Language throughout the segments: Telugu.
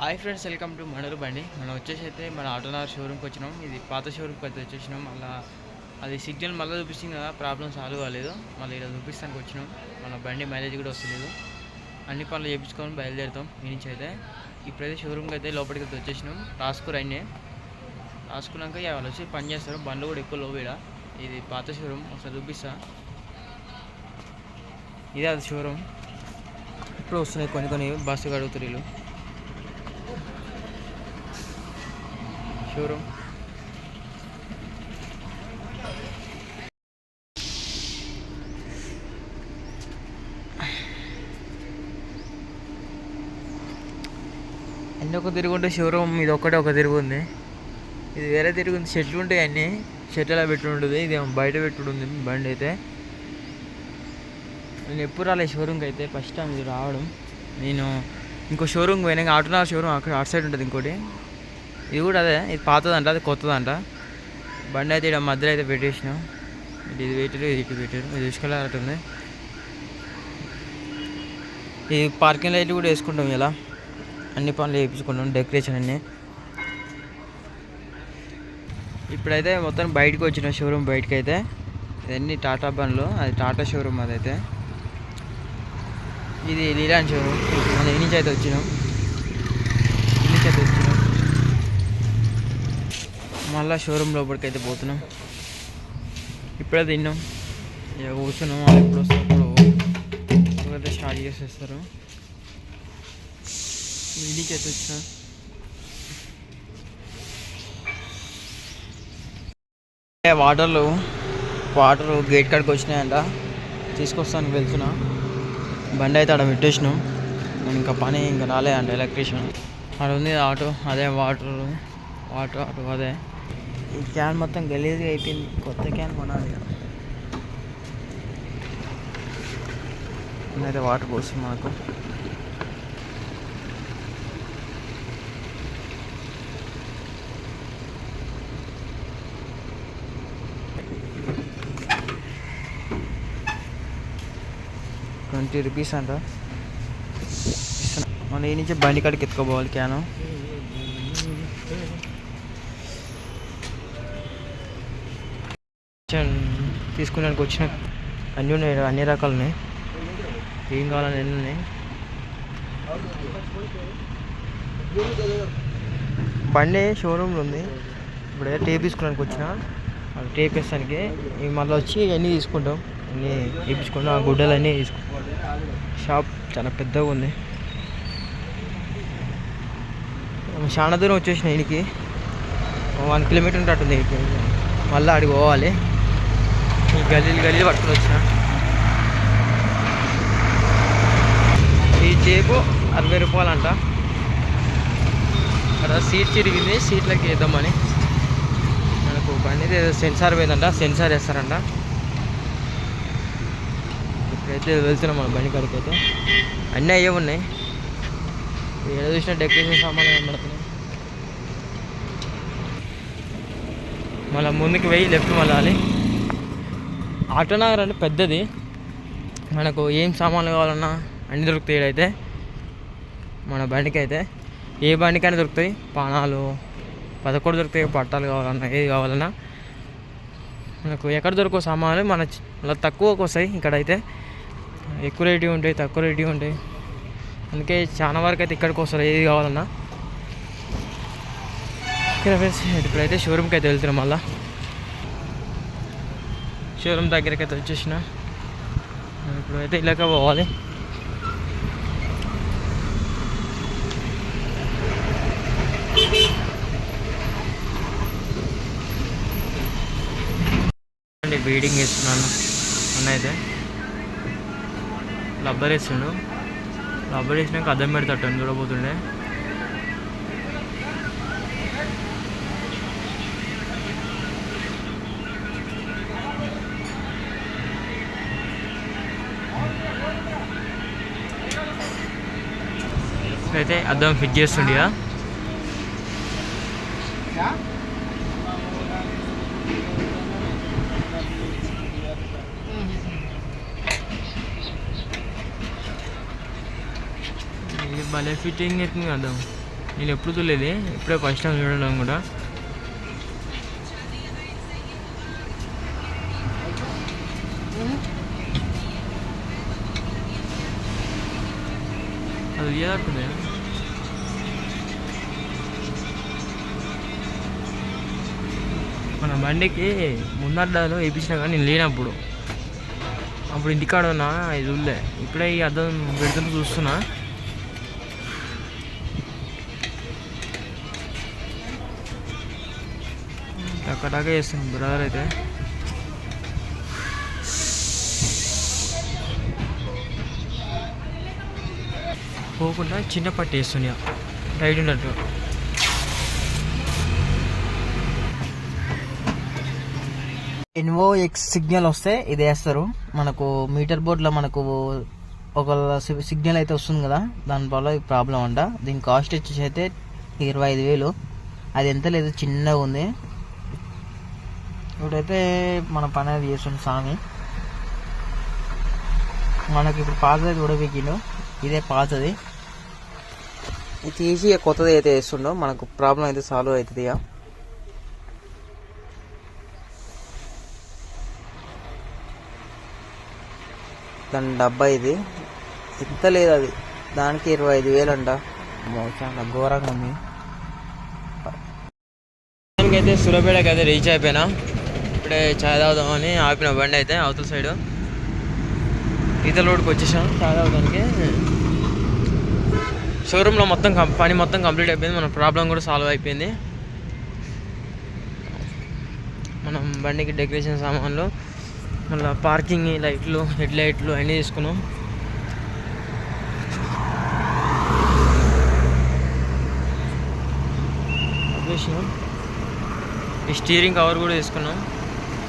హాయ్ ఫ్రెండ్స్ వెల్కమ్ టు మనూరు బండి. మనం వచ్చేసి అయితే మన ఆటోనగర్ షోరూమ్కి వచ్చినాం. ఇది పాత షోరూమ్కి అయితే వచ్చేసినాం. మళ్ళీ అది సిగ్నల్ మళ్ళీ చూపిస్తుంది కదా ప్రాబ్లం సాల్వ్ కాలేదు. మళ్ళీ ఇలా చూపిస్తానికి వచ్చినాం. మన బండి మైలేజ్ కూడా వస్తలేదు. అన్ని పనులు చేయించుకొని బయలుదేరుతాం ఈ నుంచి అయితే. ఇప్పుడైతే షోరూమ్కి అయితే లోపలికి అయితే వచ్చేసినాం. రాసుకురు అన్నీ రాసుకున్నాక ఇక వాళ్ళు వచ్చి పని చేస్తారు. బండ్లు కూడా ఎక్కువ లోబీడ ఇది పాత షోరూమ్. ఒకసారి చూపిస్తా. ఇదే అది షోరూమ్. ఇప్పుడు వస్తున్నాయి కొన్ని కొన్ని బస్సు అడుగుతారు వీళ్ళు. షోరూమ్ అన్నీ ఒక తిరుగు ఉంటే షోరూమ్? ఇది ఒక్కటే ఒక తిరుగు ఉంది ఇది వేరే తిరుగు ఉంది చెట్లు ఉంటాయి అన్నీ. చెట్లు అలా పెట్టి ఉంటుంది ఇది ఏమో బయట పెట్టి ఉంది బండి అయితే. నేను ఎప్పుడు రాలేదు షోరూమ్కి అయితే. ఫస్ట్ టైం ఇది రావడం. నేను ఇంకో షోరూమ్కి పోయినా ఆటోనా షోరూమ్ అక్కడ అటు సైడ్ ఉంటుంది ఇంకోటి. ఇది కూడా అదే ఇది పాతదంట అది కొత్తదంట. బండి అయితే ఇక్కడ మధ్యలో అయితే పెట్టేసినాం. ఇటు ఇది పెట్టారు ఇది ఇటు పెట్టారు. ఇది తీసుకెళ్ళాలట్టుంది ఈ పార్కింగ్ లైట్లు కూడా వేసుకుంటాం ఇలా. అన్ని పనులు వేయించుకుంటాం డెకరేషన్ అన్నీ. ఇప్పుడైతే మొత్తం బయటకు వచ్చిన షోరూమ్ బయటకు అయితే ఇవన్నీ టాటా బండ్లు అది టాటా షోరూమ్ అదైతే. ఇది లీలాండ్ షోరూమ్ మనం ఈ నుంచి అయితే వచ్చినాం. ఈ నుంచి అయితే వచ్చినాం. మళ్ళీ షోరూమ్ లోపలికి అయితే పోతున్నాం. ఇప్పుడే తిన్నాం. ఇక కూర్చున్నాం వాళ్ళు ఎప్పుడు వస్తే అప్పుడు అయితే స్టార్ట్ చేసేస్తారు. ఇంటికి అయితే వచ్చినాం. వాటర్లు వాటర్ గేట్ కాడికి వచ్చినాయంట. తీసుకొస్తానికి వెళ్తున్నా. బండి అయితే ఆడ పెట్టేసినాం. ఇంకా పని ఇంకా రాలేదంట ఎలక్ట్రీషియన్. ఆడ ఉంది ఆటో అదే వాటర్ వాటర్ ఆటో అదే. ఈ క్యాన్ మొత్తం గలీజ్గా అయిపోయింది కొత్త క్యాన్ కొనాలి ఇక. అయితే వాటర్ పోస్తుంది మాకు ట్వంటీ రూపీస్ అంట ఇస్తున్నా. మన ఈ నుంచి బండి కాడికి ఎత్తుకోపోవాలి క్యాను తీసుకున్నానికి వచ్చిన అన్నీ ఉన్నాయి అన్ని రకాలు ఉన్నాయి ఏం కావాలని ఎన్ని ఉన్నాయి. బండి షోరూమ్లో ఉంది. ఇప్పుడు ఏదో టేప్ తీసుకోడానికి వచ్చిన. అది టేప్ వేస్తానికి. ఇవి మళ్ళీ వచ్చి అన్నీ తీసుకుంటాం. అన్నీ వేయించుకుంటాం ఆ గుడ్డలు అన్నీ తీసుకుంటాం షాప్ చాలా పెద్దగా ఉంది. చాలా దూరం వచ్చేసిన ఇంటికి వన్ కిలోమీటర్ ఉంటుంది మళ్ళీ అడిగి పోవాలి. ఈ గల్లీలు గల్లీలు పట్టుకుని వచ్చిన. ఈ జేబు అరవై రూపాయలు అంట అక్కడ సీట్ చిరిగింది సీట్లకి వేద్దామని. మనకు బండి ఏదో సెన్సార్ పోయిందంట సెన్సార్ వేస్తారంట. ఇప్పుడైతే వెళ్తున్నాం మన బండి కాడికి అయితే. అన్నీ అయ్యే ఉన్నాయి. ఏదో చూసిన డెకరేషన్ సామాన్లు కనబడుతున్నాయి. మళ్ళీ ముందుకు వెయ్యి లెఫ్ట్ మళ్ళాలి ఆటోనగర్ అంటే పెద్దది. మనకు ఏం సామాన్లు కావాలన్నా అన్నీ దొరుకుతాయి అయితే మన బండికి అయితే ఏ బండికైనా దొరుకుతాయి. పానాలు పదకొండు దొరుకుతాయి. పట్టాలు కావాలన్నా ఏది కావాలన్నా. మనకు ఎక్కడ దొరకవు సామాన్లు మన అలా తక్కువకు తక్కువకి వస్తాయి ఇక్కడైతే. ఎక్కువ రేటు ఉంటాయి తక్కువ రేటు ఉంటాయి. అందుకే చాలా వరకు అయితే ఇక్కడికి వస్తారు ఏది కావాలన్నా. ఇక్కడ ఫ్రెండ్స్ ఇప్పుడైతే షోరూమ్కి అయితే వెళ్తున్నాం మళ్ళీ. షోరూమ్ దగ్గరికి అయితే వచ్చేసిన అయితే ఇలాగ పోవాలి బీడింగ్ వేస్తున్నాను అన్న అయితే రబ్బర్ వేస్తుండు రబ్బర్ వేసినాక అద్దం పెడతాడు చూడబోతుండే అయితే అద్దం ఫిట్ చేస్తుండే భలే ఫిట్టింగ్ అవుతుంది అర్థం నేను ఎప్పుడు చూడలేదు ఇప్పుడే ఫస్ట్ టైం చూడడం కూడా. అది తీయదాకుంది బండికి ముందడ్డాలు వేయించిన కానీ నేను లేనప్పుడు. అప్పుడు ఇంటికాడ ఉన్నా ఇది చూడలే. ఇప్పుడే ఈ అద్దం పెడుతున్న చూస్తున్నా. టక్కటాకే చేస్తున్నాం బ్రదర్ అయితే. పోకుండా చిన్న పట్టు వేస్తున్నా. టైట్ ఉన్నట్టు ఎన్వో ఎక్స్ సిగ్నల్ వస్తే ఇది వేస్తారు. మనకు మీటర్ బోర్డ్లో మనకు ఒక సి- సిగ్నల్ అయితే వస్తుంది కదా దానివల్ల ప్రాబ్లం అంట. దీని కాస్ట్ వచ్చేసి అయితే ఇరవై ఐదు వేలు. అది ఎంత లేదు చిన్నగా ఉంది. ఇప్పుడైతే మన పని అది చేస్తుంది స్వామి. మనకి ఇప్పుడు పాతది కూడా పెట్టిండు ఇదే పాతది. ఇది తీసి కొత్తది అయితే వేస్తుండో. మనకు ప్రాబ్లం అయితే సాల్వ్ అవుతుంది ఇక. దాని డబ్బా ఇది. ఎంత లేదు అది. దానికి ఇరవై ఐదు వేలు అంట. చాలా ఘోరంగా ఉంది. అయితే సురపేటకి అయితే రీచ్ అయిపోయినా. ఇప్పుడే చాయ్ తాగుదామని ఆపిన బండి అయితే అవతల సైడ్. ఈతల రోడ్కి వచ్చేసాం. చాయ్ తాగడానికి షోరూంలో మొత్తం పని మొత్తం కంప్లీట్ అయిపోయింది. మన ప్రాబ్లం కూడా సాల్వ్ అయిపోయింది. మనం బండికి డెకరేషన్ సామాన్లు మళ్ళీ పార్కింగ్ లైట్లు హెడ్ లైట్లు అన్నీ తీసుకున్నాం. చేసినాం ఈ స్టీరింగ్ కవర్ కూడా తీసుకున్నాం.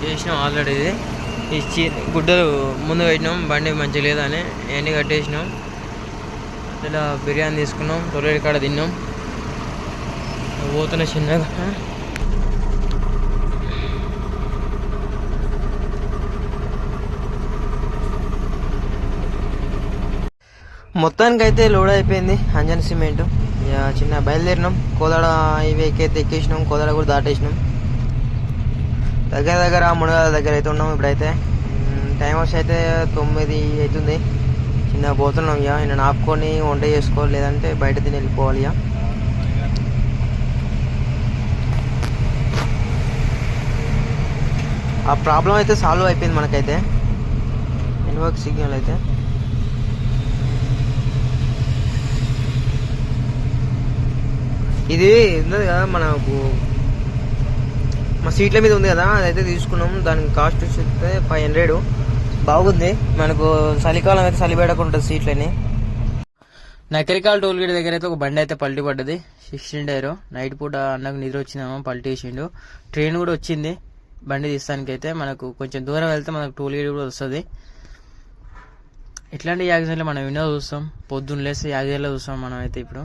చేసినాం ఆల్రెడీ ఇది ఈ స్టీ గుడ్డలు ముందు పెట్టినాం బండి మంచిగా లేదని ఇవన్నీ కట్టేసినాం. ఇలా బిర్యానీ తీసుకున్నాం తొలడి కాడ తిన్నాం. పోతున్న చిన్నగా. మొత్తానికి అయితే లోడ్ అయిపోయింది అంజన్ సిమెంట్. ఇక చిన్న బయలుదేరినాం. కోదాడ హైవేకి అయితే ఎక్కేసినాం. కోదాడ కూడా దాటేసినాం. దగ్గర దగ్గర మునగాల దగ్గర అయితే ఉన్నాం ఇప్పుడైతే. టైం వచ్చి అయితే తొమ్మిది అవుతుంది. చిన్న పోతున్నాం ఇక. నేను ఆపుకొని వంట చేసుకోవాలి లేదంటే బయట తిని వెళ్ళిపోవాలి ఇక. ఆ ప్రాబ్లం అయితే సాల్వ్ అయిపోయింది మనకైతే. నెట్వర్క్ సిగ్నల్ అయితే. ఇది ఉన్నది కదా మనకు మా సీట్ల మీద ఉంది కదా అదైతే తీసుకున్నాం. దానికి కాస్ట్ వచ్చేస్తే ఫైవ్ హండ్రెడ్ బాగుంది. మనకు చలికాలం అయితే చలి ఉంటుంది సీట్లని. నకరికాల టోల్ గేట్ దగ్గర అయితే ఒక బండి అయితే పల్టీ పడ్డది. సిక్స్టీన్ డైరో నైట్ పూట అన్నకు నిద్ర వచ్చిందేమో పల్టీ వేసిండు ట్రైన్ కూడా వచ్చింది. బండి తీస్తానికి అయితే మనకు కొంచెం దూరం వెళ్తే మనకు టోల్ గేట్ కూడా వస్తుంది. ఇట్లాంటి యాక్సిడెంట్లు మనం ఎన్నో చూస్తాం. పొద్దున్న లేస్తే యాక్సిడెంట్లో చూస్తాం మనం అయితే ఇప్పుడు.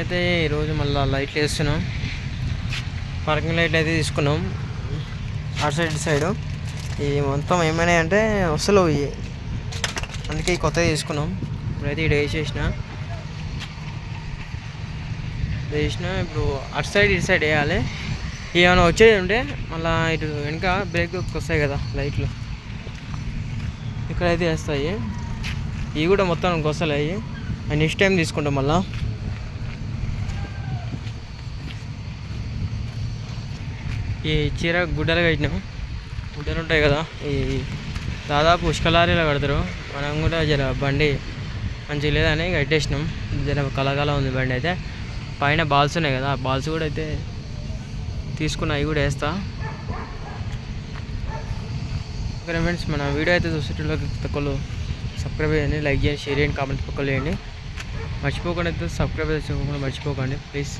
అయితే ఈరోజు మళ్ళీ లైట్లు వేస్తున్నాం. పార్కింగ్ లైట్లు అయితే తీసుకున్నాం. అటు సైడ్ ఇటు సైడ్. ఈ మొత్తం ఏమైనాయి అంటే అసలు ఇవి అందుకే ఈ కొత్తవి తీసుకున్నాం. ఇప్పుడైతే ఇటు వేసేసిన. వేసిన. ఇప్పుడు అటు సైడ్ ఇటు సైడ్ వేయాలి. ఏమైనా వచ్చేది ఉంటే మళ్ళీ ఇటు వెనుక బ్రేక్ వస్తాయి కదా లైట్లు. ఇక్కడైతే వేస్తాయి. ఇవి కూడా మొత్తం వస్తాయి నెక్స్ట్ టైం తీసుకుంటాం మళ్ళీ. ఈ చీర గుడ్డలు కట్టినాం. గుడ్డలు ఉంటాయి కదా ఈ దాదాపు పుష్కలారీలో కడతారు. మనం కూడా జర బండి మంచిగా లేదని కట్టేసినాం. జర కలకల ఉంది బండి అయితే. పైన బాల్స్ ఉన్నాయి కదా ఆ బాల్స్ కూడా అయితే తీసుకున్న అవి కూడా వేస్తా. ఓకే ఫ్రెండ్స్ మన వీడియో అయితే చూసేటోళ్ళకి తక్కువలు సబ్స్క్రైబ్ చేయండి లైక్ చేయండి షేర్ చేయండి కామెంట్ పక్కలు చేయండి మర్చిపోకుండా అయితే సబ్స్క్రైబ్ చేసుకోకుండా మర్చిపోకండి ప్లీజ్.